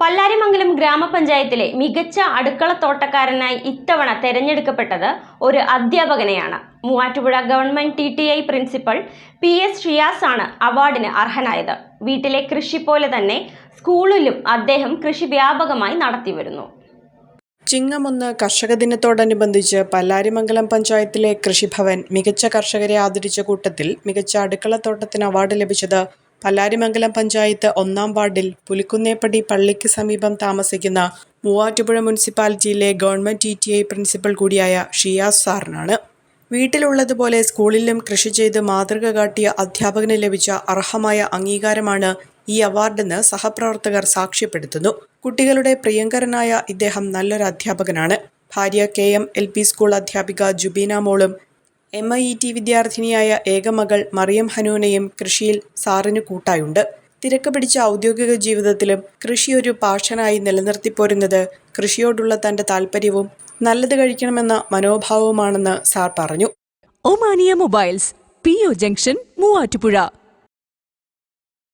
പല്ലാരിമംഗലം ഗ്രാമപഞ്ചായത്തിലെ മികച്ച അടുക്കളത്തോട്ടക്കാരനായി ഇത്തവണ തെരഞ്ഞെടുക്കപ്പെട്ടത് ഒരു അധ്യാപകനെയാണ്. Muvattupuzha government T T I principal P S Shiyas ആണ് അവാർഡിന് അർഹനായത്. വീട്ടിലെ കൃഷി പോലെ തന്നെ സ്കൂളിലും അദ്ദേഹം കൃഷി വ്യാപകമായി നടത്തിവരുന്നു. ചിങ്ങമൊന്ന് കർഷക ദിനത്തോടനുബന്ധിച്ച് പല്ലാരിമംഗലം പഞ്ചായത്തിലെ കൃഷിഭവൻ മികച്ച കർഷകരെ ആദരിച്ച കൂട്ടത്തിൽ മികച്ച അടുക്കളത്തോട്ടത്തിന് അവാർഡ് ലഭിച്ചത് പല്ലാരിമംഗലം പഞ്ചായത്ത് ഒന്നാം വാർഡിൽ പുലിക്കുന്നേപ്പടി പള്ളിക്ക് സമീപം താമസിക്കുന്ന മൂവാറ്റുപുഴ മുനിസിപ്പാലിറ്റിയിലെ government T T I principal കൂടിയായ ഷിയാസ് സാറിനാണ്. വീട്ടിലുള്ളതുപോലെ സ്കൂളിലും കൃഷി ചെയ്ത് മാതൃക കാട്ടിയ അധ്യാപകന് ലഭിച്ച അർഹമായ അംഗീകാരമാണ് ഈ അവാർഡെന്ന് സഹപ്രവർത്തകർ സാക്ഷ്യപ്പെടുത്തുന്നു. കുട്ടികളുടെ പ്രിയങ്കരനായ ഇദ്ദേഹം നല്ലൊരു അധ്യാപകനാണ്. ഭാര്യ K M L P school അധ്യാപിക ജുബീന മോളും എം ഐ ഇ ടി വിദ്യാർത്ഥിനിയായ ഏകമകൾ മറിയം ഹനൂനയും കൃഷിയിൽ സാറിന് കൂട്ടായുണ്ട്. തിരക്ക് പിടിച്ച ഔദ്യോഗിക ജീവിതത്തിലും കൃഷി ഒരു പാഷനായി നിലനിർത്തിപ്പോരുന്നത് കൃഷിയോടുള്ള തന്റെ താല്പര്യവും നല്ലത് കഴിക്കണമെന്ന മനോഭാവവുമാണെന്ന് സാർ പറഞ്ഞു. Omania mobiles P O junction Muvattupuzha.